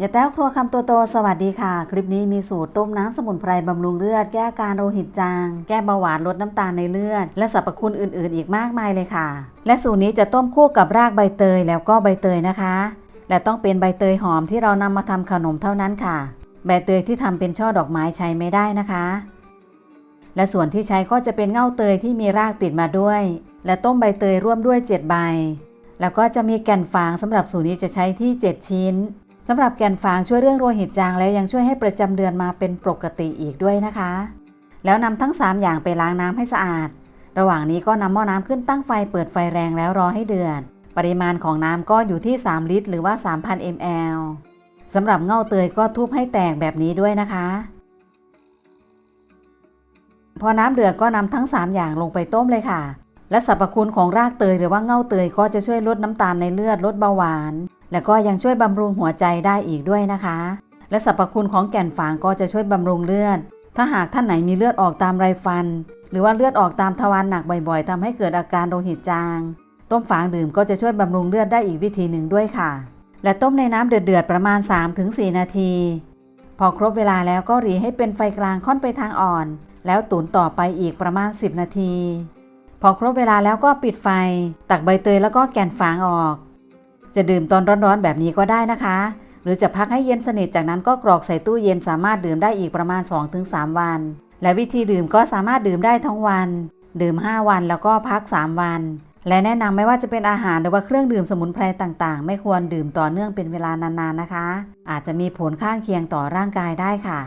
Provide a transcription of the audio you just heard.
อย่าแต้วครัวคำตัวโตสวัสดีค่ะ คลิปนี้มีสูตรต้มน้ำสมุนไพรบำรุงเลือด แก้อาการโลหิตจาง แก้เบาหวานลดน้ำตาลในเลือด และสรรพคุณอื่นๆ อีกมากมายเลยค่ะ และสูตรนี้จะต้มคู่กับรากใบเตยแล้วก็ใบเตยนะคะ และต้องเป็นใบเตยหอมที่เรานำมาทำขนมเท่านั้นค่ะ ใบเตยที่ทำเป็นช่อดอกไม้ใช้ไม่ได้นะคะ และส่วนที่ใช้ก็จะเป็นเง่าเตยที่มีรากติดมาด้วย และต้มใบเตยร่วมด้วย 7 ใบ แล้วก็จะมีแก่นฝางสำหรับสูตรนี้จะใช้ที่ 7 ชิ้น สำหรับแก่นฝางช่วยเรื่องโลหิตจางแล้วยังช่วยให้ประจำเดือนมาเป็นปกติอีกด้วยนะคะ แล้วนำทั้ง 3 อย่างไปล้างน้ำให้สะอาด ระหว่างนี้ก็นำหม้อน้ำขึ้นตั้งไฟเปิดไฟแรงแล้วรอให้เดือด ปริมาณของน้ำก็อยู่ที่ 3 ลิตร หรือว่า 3,000 ml สำหรับเง่าเตยก็ทุบให้แตกแบบนี้ด้วยนะคะ พอน้ำเดือดก็นำทั้ง 3 อย่างลงไปต้มเลยค่ะ และสรรพคุณของรากเตยหรือว่าเง่าเตยก็จะช่วยลดน้ำตาลในเลือดลดเบาหวาน แล้วก็ยังช่วยบำรุงหัวใจได้อีกด้วยนะคะ และสรรพคุณของแก่นฝางก็จะช่วยบำรุงเลือด ถ้าหากท่านไหนมีเลือดออกตามไรฟัน หรือว่าเลือดออกตามทวารหนักบ่อยๆทำให้เกิดอาการโลหิตจาง ต้มฝางดื่มก็จะช่วยบำรุงเลือดได้อีกวิธีหนึ่งด้วยค่ะ และต้มในน้ำเดือดๆประมาณ 3-4 นาที พอครบเวลาแล้วก็หรีให้เป็นไฟกลางค่อนไปทางอ่อน แล้วตุ๋นต่อไปอีกประมาณ 10 นาที พอครบเวลาแล้วก็ปิดไฟ ตักใบเตยแล้วก็แก่นฝางออก จะดื่มตอนร้อนๆแบบนี้ก็ได้นะคะ หรือจะพักให้เย็นสนิทจากนั้นก็กรอกใส่ตู้เย็นสามารถดื่มได้อีกประมาณ 2-3 วัน และวิธีดื่มก็สามารถดื่มได้ทั้งวัน ดื่ม 5 วันแล้วก็พัก 3 วัน และแนะนำไม่ว่าจะเป็นอาหารหรือว่าเครื่องดื่มสมุนไพรต่างๆ ไม่ควรดื่มต่อเนื่องเป็นเวลานานๆนะคะ อาจจะมีผลข้างเคียงต่อร่างกายได้ค่ะ